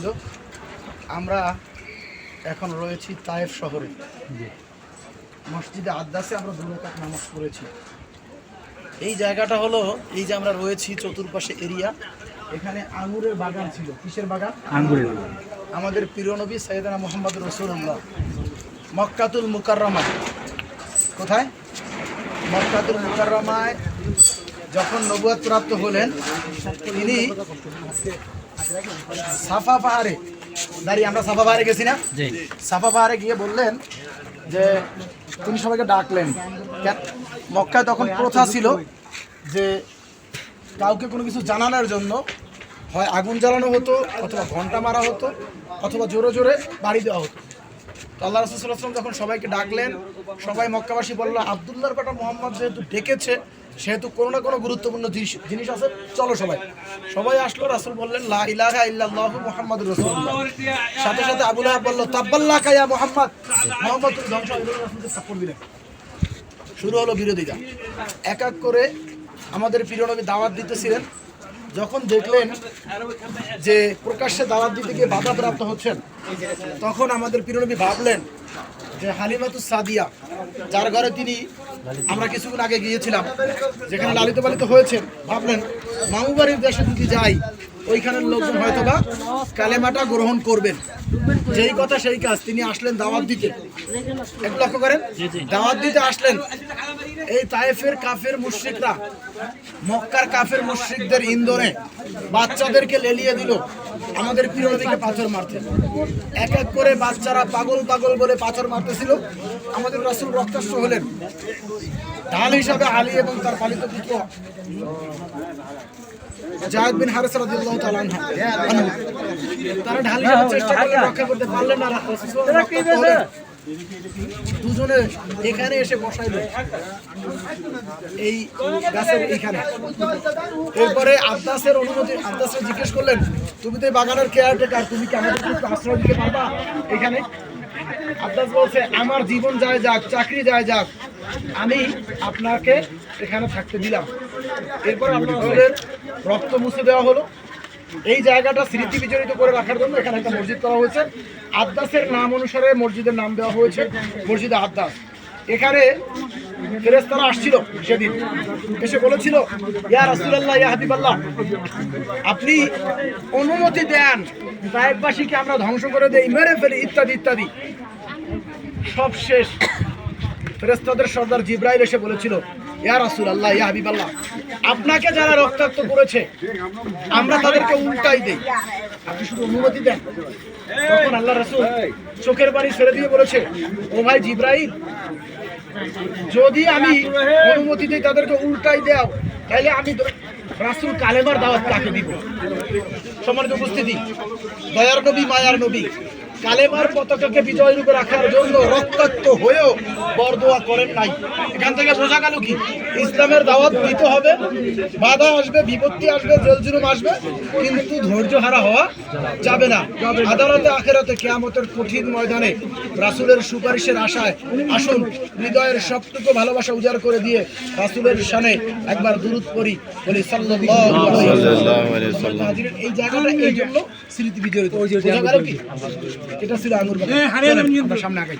বৃন্দ আমরা এখন রয়েছি তায়েফ শহরে। মসজিদে আদ্দাসে আমরা দু রাকাত নামাজ পড়েছি। এই জায়গাটা হলো এই যে আমরা রয়েছি চতুর্পাশে এরিয়া। এখানে আঙুরের বাগান ছিল। কিসের বাগান? আঙ্গুরের আমাদের প্রিয় নবী সৈয়দনা মোহাম্মদ রসুল্লাহ মক্কাতুল মুকাররমা কোথায়? মক্কাতুল মুকাররমায় যখন নবুয়াত প্রাপ্ত হলেন তিনি সাফা পাহাড়ে দাঁড়িয়ে আমরা সাফা পাহাড়ে গেছি না? সাফা পাহাড়ে গিয়ে বললেন যে তিনি সবাইকে ডাকলেন। মক্কায় তখন প্রথা ছিল যে কাউকে কোনো কিছু জানানোর জন্য হয় আগুন জ্বালানো হতো অথবা ঘণ্টা মারা হতো অথবা জোরে জোরে বাড়ি দেওয়া হতো। তো আল্লাহ রসুলাম যখন সবাইকে ডাকলেন। সবাই মক্কাবাসী বলল আবদুল্লাহর বেটা মোহাম্মদ যেহেতু ডেকেছে সেহেতু কোনো না কোনো গুরুত্বপূর্ণ জিনিস আছে। চলো সবাই। সবাই আসলো, রাসুল বললেন সাথে সাথে আবুল বলল রাসূলকে সাপোর্ট দিলেন। শুরু হলো বিরোধিতা এক এক করে আমাদের প্রিয় নবী দাওয়াত দিতেছিলেন। যখন দেখলেন যে প্রকাশ্যে দাওয়াত দিতে গিয়ে বাধা প্রাপ্ত হচ্ছেন, তখন আমাদের প্রিয় নবী ভাবলেন যে হালিমাতুস সাদিয়া যার ঘরে তিনি আমরা কিছুক্ষণ আগে গিয়েছিলাম যেখানে লালিত পালিত হয়েছেন ভাবলেন মামু বাড়ির দেশে যদি যাই ওইখানের লোকজন হয়তো বা কালেমাটা গ্রহণ করবেন। যেই কথা সেই কাজ। তিনি আসলেন দাওয়াত দিতে। একটু লক্ষ্য করেন? দাওয়াত দিতে আসলেন। এই তায়েফের কাফের মুশ্রিকরা মক্কার কাফের মুশ্রিকদের ইন্ধনে বাচ্চাদেরকে লেলিয়ে দিল। আমাদের প্রিয় নবীকে পাথর মারতে। এক এক করে বাচ্চারা পাগল পাগল বলে পাথর মারতেছিল। আমাদের রাসূল রক্তাস্ত হলেন। ঢাল হিসাবে আলী এবং তার পালিত পুত্র তারা ঢাল চেষ্টা করলেন রক্ষা করতে পারলেন। দুজনে এখানে এসে বসাইল। এই গাছের এইখানে। এরপরে আব্দাসের অনুমতি আব্দাসের জিজ্ঞেস করলেন তুমি তো বাগানের কেয়ারটেকার তুমি কি আমাদের একটু আশ্রয় দিতে পারবা এখানে? আব্দাস বলছে, আমার জীবন যায় যাক, চাকরি যায় যাক, আমি আপনাকে এখানে থাকতে দিলাম। এরপর আপনার রসুলের রক্ত মুছে দেওয়া হলো। এই জায়গাটা স্মৃতি বিজড়িত করে রাখার জন্য এখানে একটা মসজিদ করা হয়েছে। আদ্দাসের নাম অনুসারে মসজিদের নাম দেওয়া হয়েছে, মসজিদে আদ্দাস এখানে ফেরেস্তারা আসছিল সেদিন। এসে বলেছিল, ইয়া রাসূলুল্লাহ, ইয়া হাবিবাল্লাহ, আপনি অনুমতি দেন তায়েববাসীকে আমরা ধ্বংস করে দেই, মেরে ফেলি, ইত্যাদি ইত্যাদি। সব শেষ। ফেরেস্তাদের সর্দার জিব্রাইল এসে বলেছিল, ইয়া রাসুল আল্লাহ ইয়া হাবিব আল্লাহ আপনাকে যারা রক্তাক্ত করেছে, আমরা তাদেরকে উল্টাই দেই। আপনি শুধু অনুমতি দেন। তখন আল্লাহ রাসুল চোখের বাড়ি ছেড়ে দিয়ে বলেছে, ও ভাই জিব্রাইল যদি আমি অনুমতি দিই তাদেরকে উল্টাই দাও, তাহলে আমি রাসুল কালেমার দাওয়াত কাকে দিব। সমাজ উপস্থিতি, দয়ার নবী, মায়ার নবী কালেমার পতাকাকে বিজয় রূপে রাখার জন্য রক্তাক্ত হয়েও বরদোয়া করেন নাই। এখান থেকে বোঝা গেল কি? ইসলামের দাওয়াত দিতে হবে বাধা আসবে বিপত্তি আসবে জলজুলুম আসবে কিন্তু ধৈর্য হারা হওয়া যাবে না। আদালতে আখেরাতে কেয়ামতের কঠিন ময়দানে রাসূলের সুপারিশের আশায় আসুন হৃদয়ের সবটুকু ভালোবাসা উজাড় করে দিয়ে রাসুলের শানে একবার দুরুদ পড়ি বলি এই জায়গাটা এই জন্য স্মৃতি বিজড়িত বোঝা গেল কি? এটা ছিল আঙুর সামনে আগাই